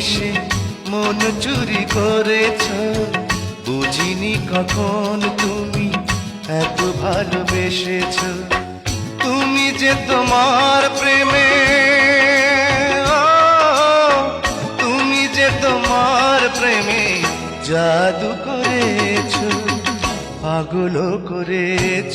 এসে মন চুরি করেছ, বুঝিনি কখন তুমি এত ভালোবেসেছ। তুমি যে তোমার প্রেমে তুমি যে তোমার প্রেমে জাদু করেছ পাগল করেছ।